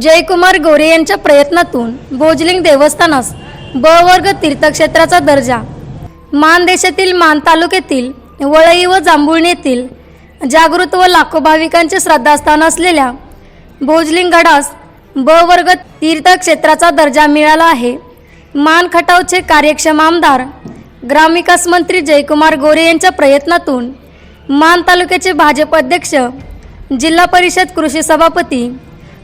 जयकुमार गोरे यांच्या प्रयत्नातून भोजलिंग देवस्थानास ब वर्ग तीर्थक्षेत्राचा दर्जा. मान देशातील मान तालुक्यातील वळई व जांभुळणी येथील जागृत व लाखो भाविकांचे श्रद्धास्थान असलेल्या भोजलिंग गडास ब वर्ग तीर्थक्षेत्राचा दर्जा मिळाला आहे. मान खटावचे कार्यक्षम आमदार ग्रामविकास मंत्री जयकुमार गोरे यांच्या प्रयत्नातून मान तालुक्याचे भाजप अध्यक्ष जिल्हा परिषद कृषी सभापती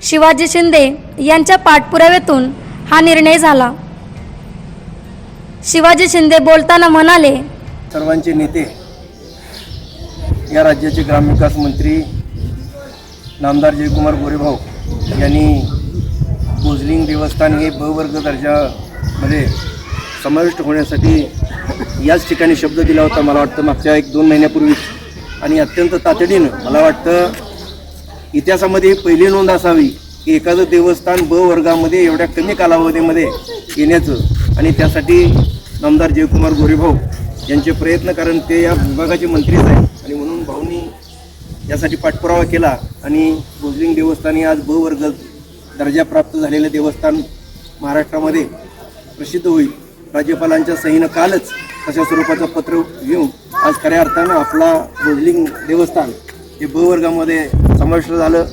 शिवाजी शिंदे यांच्या पाठपुराव्यातून हा निर्णय झाला. शिवाजी शिंदे बोलताना म्हणाले सर्वांचे नेते या राज्याचे ग्रामविकास मंत्री नामदार जयकुमार गोरेभाऊ यांनी भोजलिंग देवस्थान हे ब दर्जामध्ये समाविष्ट होण्यासाठी याच ठिकाणी शब्द दिला होता मला वाटतं मागच्या एक दोन महिन्यापूर्वी आणि अत्यंत तातडीनं मला वाटतं इतिहासामध्ये ही पहिली नोंद असावी की एखादं देवस्थान ब वर्गामध्ये एवढ्या कमी कालावधीमध्ये येण्याचं आणि त्यासाठी नामदार जयकुमार गोरेभाऊ यांचे प्रयत्न कारण ते या विभागाचे मंत्रीच आहेत आणि म्हणून भाऊनी यासाठी पाठपुरावा केला आणि भोजलिंग देवस्थान हे आज ब वर्ग दर्जा प्राप्त झालेलं देवस्थान महाराष्ट्रामध्ये प्रसिद्ध होईल. राज्यपालांच्या सहीनं कालच तशा स्वरूपाचं पत्र घेऊन आज खऱ्या अर्थानं आपला भोजलिंग देवस्थान हे ब वर्गामध्ये समाविष्ट झालं.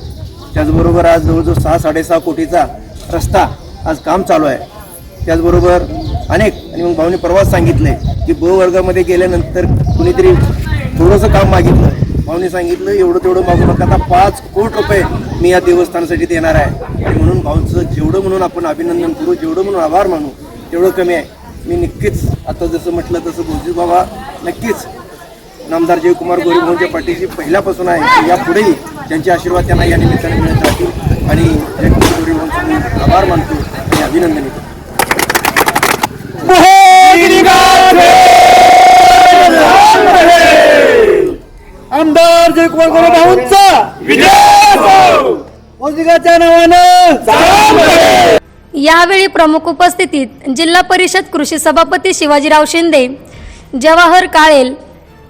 त्याचबरोबर आज जवळजवळ सहा साडेसहा कोटीचा रस्ता आज काम चालू आहे. त्याचबरोबर अनेक आणि मग भाऊने परवाच सांगितले की ब वर्गामध्ये गेल्यानंतर कुणीतरी थोडंसं काम मागितलं. भाऊने सांगितलं एवढं तेवढं मागू नका आता पाच कोट रुपये मी या देवस्थानासाठी देणार आहे. आणि म्हणून भाऊंचं जेवढं म्हणून आपण अभिनंदन करू जेवढं म्हणून आभार मानू तेवढं कमी आहे. मी नक्कीच आता जसं म्हटलं तसं गुरुजी बाबा नक्कीच. नामदार जयकुमार गोरे भाऊंच्या पाठीशी पहिल्यापासून आहे. यापुढेही त्यांचे आशीर्वाद त्यांना या निमित्ताने मिळत राहतील. आणि जयकुमार आभार मानतो आणि अभिनंदन करतो. आमदार जयकुमार गोरे भाऊंचा. नावानं यावेळी प्रमुख उपस्थितीत जिल्हा परिषद कृषी सभापती शिवाजीराव शिंदे जवाहर काळेल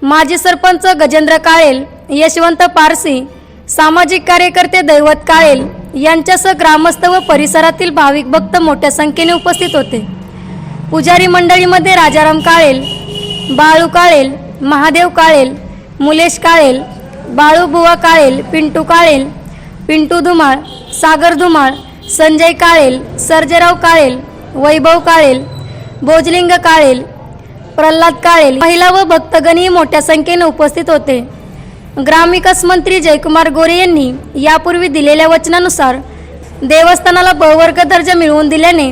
माजी सरपंच गजेंद्र काळेल यशवंत पारसी सामाजिक कार्यकर्ते दैवत काळेल यांच्यासह ग्रामस्थ व परिसरातील भाविक भक्त मोठ्या संख्येने उपस्थित होते. पुजारी मंडळीमध्ये राजाराम काळेल बाळू काळेल महादेव काळेल मुलेश काळेल बाळूबुवा काळेल पिंटू काळेल पिंटू धुमाळ सागर धुमाळ संजय काळेल सर्जेराव काळेल वैभव काळेल भोजलिंग काळेल प्रल्हाद काळेल महिला व भक्तगणही मोठ्या संख्येने उपस्थित होते. ग्रामविकास मंत्री जयकुमार गोरे यांनी यापूर्वी दिलेल्या वचनानुसार देवस्थानाला ब दर्जा मिळवून दिल्याने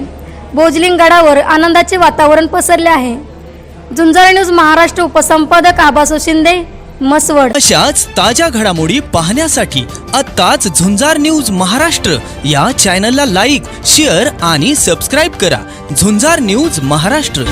भोजलिंग गडावर आनंदाचे वातावरण पसरले आहे. झुंजार न्यूज महाराष्ट्र उपसंपादक आबासो शिंदे मसवड अशाच ताज्या घडामोडी पाहण्यासाठी आत्ताच झुंजार न्यूज महाराष्ट्र या चॅनलला लाईक शेअर आणि सबस्क्राईब करा. झुंजार न्यूज महाराष्ट्र.